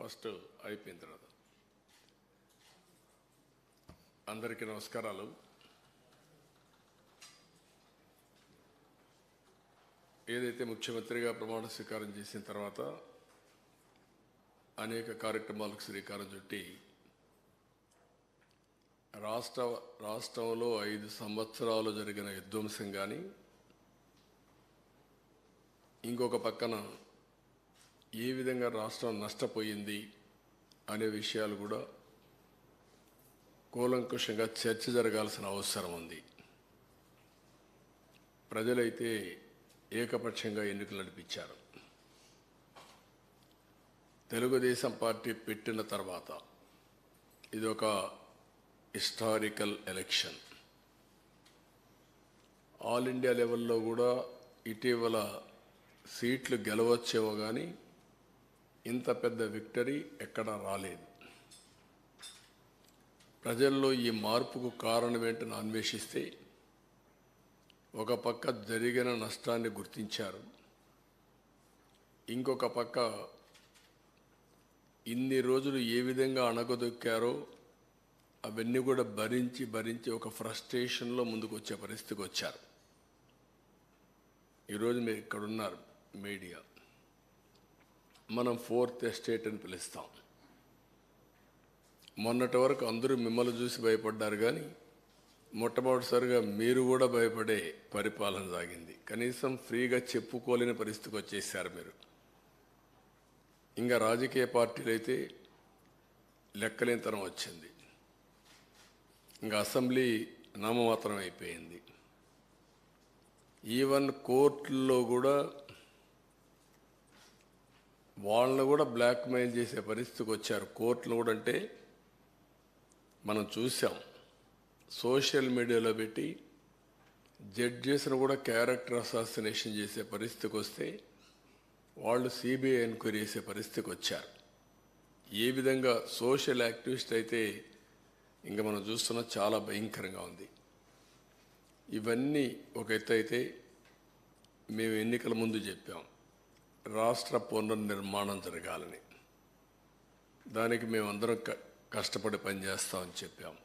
First అయిపోయిన తర్వాత. అందరికీ నమస్కారాలు. ఏదైతే ముఖ్యమంత్రిగా ప్రమాణ స్వీకారం చేసిన తర్వాత అనేక కార్యక్రమాలకు శ్రీకారం చుట్టి రాష్ట్ర రాష్ట్రంలో ఐదు సంవత్సరాలు జరిగిన విధ్వంసం కానీ ఇంకొక పక్కన ఏ విధంగా రాష్ట్రం నష్టపోయింది అనే విషయాలు కూడా కూలంకుషంగా చర్చ జరగాల్సిన అవసరం ఉంది. ప్రజలైతే ఏకపక్షంగా ఎన్నికలు నడిపించారు. తెలుగుదేశం పార్టీ పెట్టిన తర్వాత ఇది ఒక హిస్టారికల్ ఎలక్షన్. ఆల్ ఇండియా లెవెల్లో కూడా ఇటీవల సీట్లు గెలవచ్చేవో కానీ ఇంత పెద్ద విక్టరీ ఎక్కడా రాలేదు. ప్రజల్లో ఈ మార్పుకు కారణం ఏంటని అన్వేషిస్తే ఒక పక్క జరిగిన నష్టాన్ని గుర్తించారు. ఇంకొక పక్క ఇన్ని రోజులు ఏ విధంగా అణగదొక్కారో అవన్నీ కూడా భరించి భరించి ఒక ఫ్రస్ట్రేషన్లో ముందుకు వచ్చే పరిస్థితికి వచ్చారు. ఈరోజు మీరు ఇక్కడ ఉన్నారు మీడియా. మనం ఫోర్త్ ఎస్టేట్ అని పిలుస్తాం. మొన్నటి వరకు అందరూ మిమ్మల్ని చూసి భయపడ్డారు కానీ మొట్టమొదటిసారిగా మీరు కూడా భయపడే పరిపాలన సాగింది. కనీసం ఫ్రీగా చెప్పుకోలేని పరిస్థితికి వచ్చేసారు మీరు. ఇంకా రాజకీయ పార్టీలు అయితే లెక్కలేనితనం వచ్చింది. ఇంకా అసెంబ్లీ నామమాత్రం అయిపోయింది. ఈవెన్ కోర్టుల్లో కూడా వాళ్ళని కూడా బ్లాక్మెయిల్ చేసే పరిస్థితికి వచ్చారు. కోర్టులు కూడా అంటే మనం చూసాం. సోషల్ మీడియాలో పెట్టి జడ్జెస్ను కూడా క్యారెక్టర్ అసాసినేషన్ చేసే పరిస్థితికి వస్తే వాళ్ళు సిబిఐ ఎంక్వైరీ చేసే పరిస్థితికి వచ్చారు. ఏ విధంగా సోషల్ యాక్టివిస్ట్ అయితే ఇంకా మనం చూస్తున్న చాలా భయంకరంగా ఉంది. ఇవన్నీ ఒక ఎత్తు అయితే మేము ఎన్నికల ముందు చెప్పాం. రాష్ట్ర పునర్నిర్మాణం జరగాలని. దానికి మేమందరం క- కష్టపడి పనిచేస్తామని చెప్పాము.